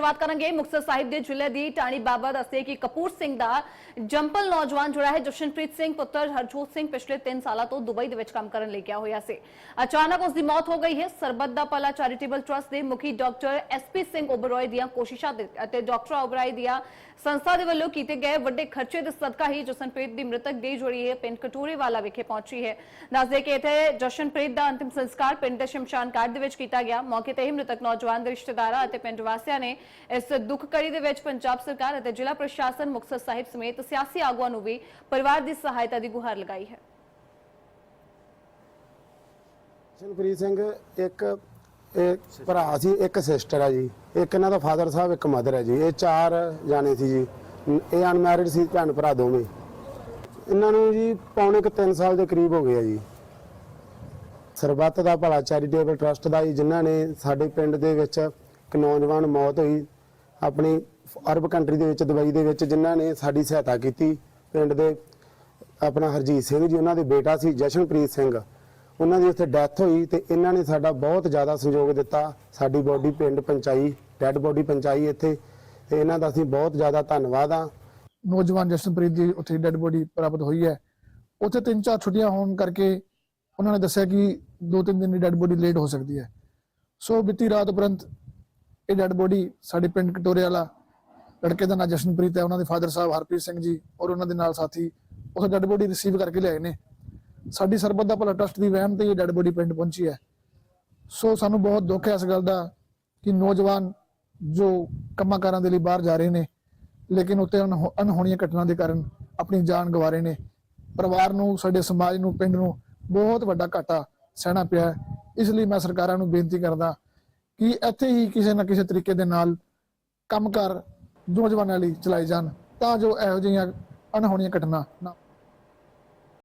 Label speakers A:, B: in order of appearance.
A: ਸ਼ੁਰੂਆਤ ਕਰਾਂਗੇ ਮੁਕਤਸਰ ਸਾਹਿਬ ਦੇ ਜ਼ਿਲ੍ਹੇ ਦੀ ਟਾਣੀ ਬਾਬਾ ਦੱਸਦੇ ਕਿ ਕਪੂਰ ਸਿੰਘ ਦਾ ਜੰਪਲ ਨੌਜਵਾਨ ਜੁੜਾ ਹੈ ਜਸ਼ਨਪ੍ਰੀਤ ਸਿੰਘ ਪੁੱਤਰ ਹਰਜੋਤ ਸਿੰਘ ਪਿਛਲੇ 3 ਸਾਲਾਂ ਤੋਂ ਦੁਬਈ ਦੇ ਵਿੱਚ ਕੰਮ ਕਰਨ ਲਈ ਗਿਆ ਹੋਇਆ ਸੀ। ਅਚਾਨਕ ਉਸ ਦੀ ਮੌਤ ਹੋ ਗਈ ਹੈ। ਸਰਬੱਤ ਦਾ ਭਲਾ ਚੈਰੀਟੇਬਲ ਟਰਸਟ ਦੇ ਮੁਖੀ ਡਾਕਟਰ ਐਸਪੀ ਸਿੰਘ ਓਬਰੋਏ ਦੀਆਂ ਕੋਸ਼ਿਸ਼ਾਂ ਦੇ ਅਤੇ ਡਾਕਟਰ ਓਬਰਾਏ ਦੀਆਂ ਸੰਸਥਾ ਦੇ ਵੱਲੋਂ ਕੀਤੇ ਗਏ ਵੱਡੇ ਖਰਚੇ ਦੇ ਸਦਕਾ ਹੀ ਜਸ਼ਨਪ੍ਰੀਤ ਦੀ ਮ੍ਰਿਤਕ ਦੇਹ ਜੁੜੀ ਹੈ। ਪਿੰਡ ਕਟੂਰੇ ਵਾਲਾ ਵਿਖੇ ਪਹੁੰਚੀ ਹੈ। ਦੱਸਦੇ ਕਿ ਇੱਥੇ ਜਸ਼ਨਪ੍ਰੀਤ ਦਾ ਅੰਤਿਮ ਸੰਸਕਾਰ ਪਿੰਡ ਦੇ ਸ਼ਮਸ਼ਾਨ ਘਾਟ ਦੇ ਵਿੱਚ ਕੀਤਾ ਗਿਆ। ਮੌਕੇ ਤੇ ਹੀ ਮ੍ਰਿਤਕ ਨੌਜਵਾਨ ਦੇ ਰਿਸ਼ਤੇਦਾਰਾਂ ਅਤੇ ਪਿੰਡ ਵਾਸੀਆਂ ਨੇ ਇਸ ਦੁੱਖ ਕੜੀ ਦੇ ਵਿੱਚ ਪੰਜਾਬ ਸਰਕਾਰ ਅਤੇ ਜ਼ਿਲ੍ਹਾ ਪ੍ਰਸ਼ਾਸਨ ਮੁਕਤਸਰ ਸਾਹਿਬ ਸਮੇਤ ਸਿਆਸੀ ਆਗੂਆਂ ਨੂੰ ਵੀ ਪਰਿਵਾਰ ਦੀ ਸਹਾਇਤਾ ਦੀ ਗੁਹਾਰ ਲਗਾਈ ਹੈ।
B: ਜਸ਼ਨਪ੍ਰੀਤ ਸਿੰਘ, ਇੱਕ ਇੱਕ ਭਰਾ ਸੀ, ਇੱਕ ਸਿਸਟਰ ਹੈ ਜੀ। ਇੱਕ ਇਹਨਾਂ ਦਾ ਫਾਦਰ ਸਾਹਿਬ, ਇੱਕ ਮਦਰ ਹੈ ਜੀ। ਇਹ ਚਾਰ ਜਾਣੇ ਸੀ ਜੀ। ਇਹ ਅਨਮੈਰਿਡ ਸੀ, ਭੈਣ ਭਰਾ ਦੋਵੇਂ। ਇਹਨਾਂ ਨੂੰ ਜੀ ਪੌਣੇ ਕੁ 3 ਸਾਲ ਦੇ ਕਰੀਬ ਹੋ ਗਏ ਜੀ। ਸਰਬੱਤ ਦਾ ਭਲਾ ਚੈਰੀਟੇਬਲ ਟਰਸਟ ਦਾ ਜੀ, ਜਿਨ੍ਹਾਂ ਨੇ ਸਾਡੇ ਪਿੰਡ ਦੇ ਵਿੱਚ ਇੱਕ ਨੌਜਵਾਨ ਮੌਤ ਹੋਈ। ਆਪਣੀ ਅਰਬ ਕੰਟਰੀ ਦੇ ਵਿੱਚ, ਦੁਬਈ ਦੇ ਵਿੱਚ, ਜਿਨ੍ਹਾਂ ਨੇ ਸਾਡੀ ਸਹਾਇਤਾ ਕੀਤੀ। ਪਿੰਡ ਦੇ ਆਪਣਾ ਹਰਜੀਤ ਸਿੰਘ ਜੀ, ਉਹਨਾਂ ਦੇ ਬੇਟਾ ਸੀ ਜਸ਼ਨਪ੍ਰੀਤ ਸਿੰਘ। ਉਹਨਾਂ ਦੀ ਉੱਥੇ ਡੈਥ ਹੋਈ ਤੇ ਇਹਨਾਂ ਨੇ ਸਾਡਾ ਬਹੁਤ ਜ਼ਿਆਦਾ ਸਹਿਯੋਗ ਦਿੱਤਾ। ਸਾਡੀ ਬੋਡੀ ਪਿੰਡ ਪਹੁੰਚਾਈ ਡੈੱਡ ਬੋਡੀ ਪਹੁੰਚਾਈ ਇੱਥੇ। ਤੇ ਇਹਨਾਂ ਦਾ ਅਸੀਂ ਬਹੁਤ ਜ਼ਿਆਦਾ ਧੰਨਵਾਦ ਆ।
C: ਨੌਜਵਾਨ ਜਸ਼ਨਪ੍ਰੀਤ ਦੀ ਉੱਥੇ ਡੈੱਡ ਬੋਡੀ ਪ੍ਰਾਪਤ ਹੋਈ ਹੈ। ਉੱਥੇ ਤਿੰਨ ਚਾਰ ਛੁੱਟੀਆਂ ਹੋਣ ਕਰਕੇ ਉਹਨਾਂ ਨੇ ਦੱਸਿਆ ਕਿ ਦੋ ਤਿੰਨ ਦਿਨ ਦੀ ਡੈੱਡ ਬੋਡੀ ਲੇਟ ਹੋ ਸਕਦੀ ਹੈ। ਸੋ ਬੀਤੀ ਰਾਤ ਉਪਰੰਤ ਇਹ ਡੈੱਡ ਬੋਡੀ ਸਾਡੇ ਪਿੰਡ ਕਟੋਰੇ ਵਾਲਾ ਲੜਕੇ ਦਾ ਨਾਂ ਜਸ਼ਨਪ੍ਰੀਤ ਹੈ, ਉਹਨਾਂ ਦੇ ਫਾਦਰ ਸਾਹਿਬ ਹਰਪ੍ਰੀਤ ਸਿੰਘ ਜੀ ਔਰ ਉਹਨਾਂ ਦੇ ਨਾਲ ਸਾਥੀ ਉਹ ਡੈੱਡ ਬੋਡੀ ਰਿਸੀਵ ਕਰਕੇ ਲਿਆਏ ਨੇ। ਸਾਡੀ ਸਰਬੱਤ ਦਾ ਭਲਾ ਟਰਸਟ ਦੀ ਵਹਿਮ ਤੇ ਇਹ ਡੈੱਡ ਬੋਡੀ ਪਿੰਡ ਪਹੁੰਚੀ ਹੈ। ਸੋ ਸਾਨੂੰ ਬਹੁਤ ਦੁੱਖ ਹੈ ਇਸ ਗੱਲ ਦਾ ਕਿ ਨੌਜਵਾਨ ਜੋ ਕੰਮਾਂ ਕਾਰਾਂ ਦੇ ਲਈ ਬਾਹਰ ਜਾ ਰਹੇ ਨੇ, ਲੇਕਿਨ ਉੱਤੇ ਅਨਹੋ- ਅਣਹੋਣੀਆਂ ਘਟਨਾ ਦੇ ਕਾਰਨ ਆਪਣੀ ਜਾਨ ਗਵਾ ਰਹੇ ਨੇ। ਪਰਿਵਾਰ ਨੂੰ, ਸਾਡੇ ਸਮਾਜ ਨੂੰ, ਪਿੰਡ ਨੂੰ ਬਹੁਤ ਵੱਡਾ ਘਾਟਾ ਸਹਿਣਾ ਪਿਆ ਹੈ। ਇਸ ਲਈ ਮੈਂ ਸਰਕਾਰਾਂ ਨੂੰ ਬੇਨਤੀ ਕਰਦਾ ਕਿ ਇੱਥੇ ਹੀ ਕਿਸੇ ਨਾ ਕਿਸੇ ਤਰੀਕੇ ਦੇ ਨਾਲ ਕੰਮਕਾਰ ਨੌਜਵਾਨਾਂ ਲਈ ਚਲਾਏ ਜਾਣ ਤਾਂ ਜੋ ਇਹੋ ਜਿਹੀਆਂ ਅਣਹੋਣੀਆਂ ਘਟਨਾ ਨਾ